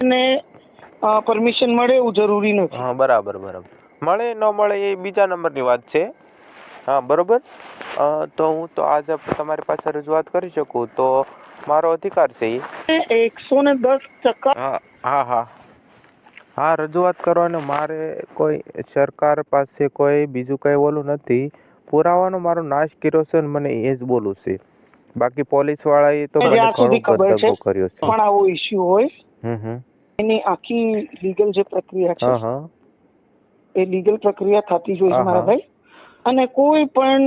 ને પરમિશન મળે એવું જરૂરી નથી. હા બરાબર બરાબર. મળે ન મળે એ બીજા નંબરની વાત છે. હા બરોબર? તો હું તો આજે તમારી પાસે રજૂઆત કરી શકું. તો મારો અધિકાર છે એ? એકસો ને દસ ટકા હા હા હા. રજૂઆત કરવાનો મારે કોઈ સરકાર પાસે કોઈ બીજું કંઈ ઓલું નથી. પુરાવાનો મારો નાશ કર્યો છે ને મને એ જ બોલું છે. બાકી પોલીસ વાળાએ તો મને ઘણો ખબર છે. કર્યો છે. પણ આવો ઇશ્યુ હોય એની આખી લીગલ જે પ્રક્રિયા છે એ લીગલ પ્રક્રિયા થતી જોઈ છે મારા ભાઈ. અને કોઈ પણ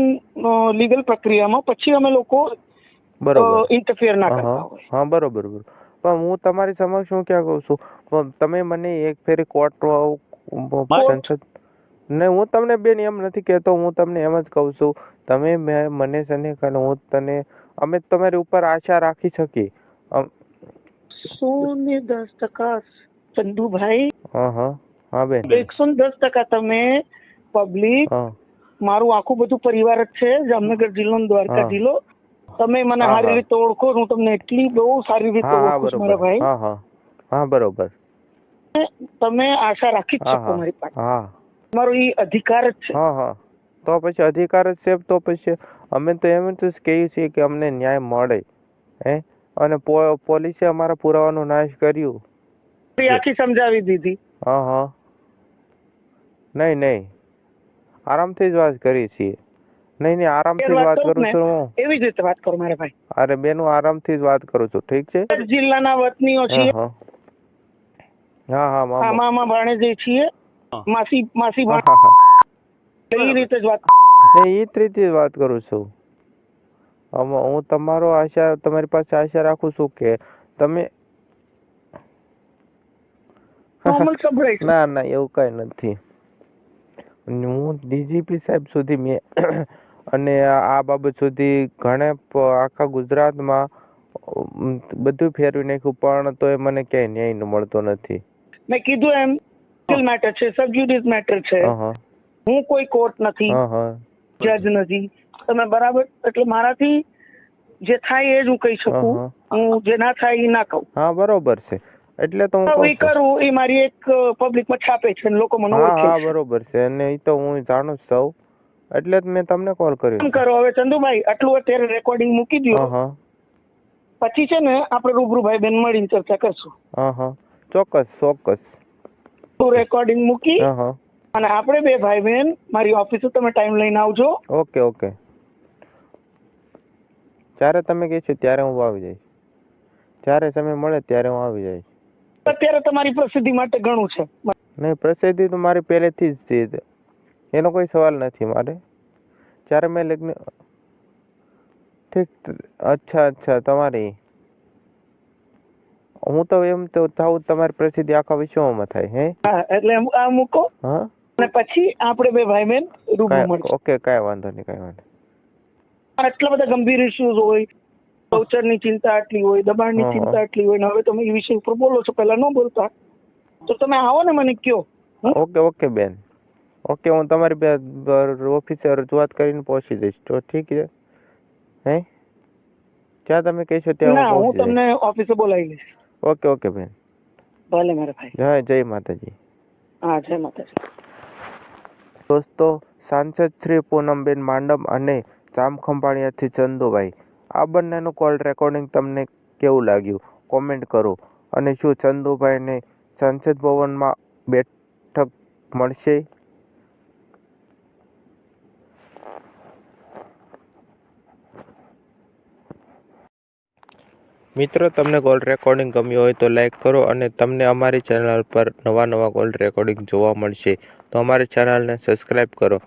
લીગલ પ્રક્રિયામાં પછી અમે લોકો બરોબર. ઇન્ટરફિયર ના કરતા હોય. હા બરોબર બરોબર. પણ હું તમારી સમક્ષ શું ક્યાં કહું છું? તમે મને એક ફેરી કોર્ટ સંસદ ને હું તમને બેન એમ નથી કહેતો હું તમને એમ જ કહું છું. તમે મને સને હું તને અમે તમારી ઉપર આશા રાખી શકીએ. અમ, સો ને દસ ટકા ચંદુભાઈ. હા હા. હા બેન. એકસો ને દસ ટકા તમે પબ્લિક હા. મારું આખું બધું પરિવાર જ છે જામનગર જિલ્લો ને દ્વારકા હા. જિલ્લો. તમે મને હા, સારી હા. રીતે ઓળખો હું તમને એટલી બહુ સારી રીતે હા હા ઓળખું છું મારા બરોબર ભાઈ. હા હા. હા બરોબર. તમે આશા રાખી જ હા શકો હા. મારી પાસે. હા. તમારો એ અધિકાર જ છે. હા હા. તો પછી અધિકાર જ છે તો પછી અમે તો એમ જ કહીએ છીએ કે અમને ન્યાય મળે. હે? અને પોલીસે અમારા પુરાવાનો નાશ કર્યું. એ આખી સમજાવી દીધી. હા હા. નહીં નહીં. આરામથી જ વાત કરીએ છીએ. નહીં નહીં આરામથી જ વાત કરું છું હું. એવી જ રીતે વાત કરું મારા ભાઈ. અરે બેન હું આરામથી જ વાત કરું છું. ઠીક છે? જિલ્લાના વતનીઓ હા છીએ. હા. હા હા મામા. આમાં ભાણેજે છીએ. માસી માસી હા ભાણ. હા હા. એ રીતે જ વાત નહીં એ જ રીતે જ વાત કરું છું. હું તમારો આશા તમારી પાસે આશા રાખું છું કે તમે ના ના એવું કઈ નથી. હું ડીજીપી સાહેબ સુધી મેં અને આ બાબત સુધી ઘણે આખા ગુજરાતમાં બધું ફેરવી નાખ્યું પણ તો એ મને ક્યાંય ન્યાય ન મળતો નથી. મેં કીધું એમ સિવિલ મેટર છે સબજ્યુડિસ મેટર છે. હા કોઈ કોર્ટ નથી જજ નથી. તમે બરાબર? એટલે મારાથી જે થાય એ જ હું કહી શકું. હું જે ના થાય એ ના કહું. હા બરોબર છે. એટલે તો હું કરું એ મારી એક પબ્લિકમાં છાપે છે અને લોકો મને ઓળખે હા બરોબર છે. અને એ તો હું જાણું સૌ એટલે જ મેં તમને કોલ કર્યો એમ કરો હવે ચંદુભાઈ આટલું અત્યારે રેકોર્ડિંગ મૂકી દો પછી છે ને આપણે રૂબરૂ ભાઈ બેન મળીને ચર્ચા કરશું. હા હા. ચોક્કસ ચોક્કસ. તું રેકોર્ડિંગ મૂકી હા અને આપણે બે ભાઈ બહેન મારી ઓફિસે તમે ટાઈમ લઈને આવજો. Okay okay. જ્યારે તમે કહેશો ત્યારે હું આવી જઈશ. જ્યારે સમય મળે ત્યારે હું આવી જઈશ. અત્યારે તમારી પ્રસિદ્ધિ માટે ઘણું છે. નહીં પ્રસિદ્ધિ તો મારી પહેલેથી જ છે. એનો કોઈ સવાલ નથી મારે. જ્યારે મેં લગ્ન ઠીક અચ્છા અચ્છા તમારી. હું તો એમ તો થાઉં તમારી પ્રસિદ્ધિ આખા વિશ્વમાં થાય હે? એટલે આ મૂકો. હા? અને પછી આપણે બે ભાઈ બહેન રૂબરૂ મળશું. ઓકે કાંઈ વાંધો નહીં કાંઈ વાંધો આટલા બધા ગંભીર ઇસ્યુઝ હોય ગૌચરની ચિંતા આટલી હોય દબાણની. ચિંતા આટલી હોય ને હવે તમે એ વિષય ઉપર બોલો છો પહેલા ન બોલતા. તો તમે આવો ને મને કયો. ઓકે ઓકે બેન. ઓકે હું તમારી ઓફિસે રજૂઆત કરીને પહોંચી જઈશ. તો ઠીક છે. હે? જ્યાં તમે કહેશો ત્યાં હું તમને ઓફિસે બોલાવી લઈશ. ઓકે ઓકે બેન. ભલે મારા ભાઈ. જય જય માતાજી. હા જય માતાજી. દોસ્તો સાંસદ શ્રી પૂનમબેન માંડમ અને જામખંભાળિયાથી ચંદુભાઈ, આ બંનેનું કોલ રેકોર્ડિંગ તમને કેવું લાગ્યું? કોમેન્ટ કરો. અને શું ચંદુભાઈને સંસદ ભવનમાં બેઠક મળશે? મિત્રો, તમને કોલ રેકોર્ડિંગ ગમ્યું હોય તો લાઈક કરો અને તમને અમારી ચેનલ પર નવા નવા કોલ રેકોર્ડિંગ જોવા મળશે. તો અમારી ચેનલને સબસ્ક્રાઈબ કરો.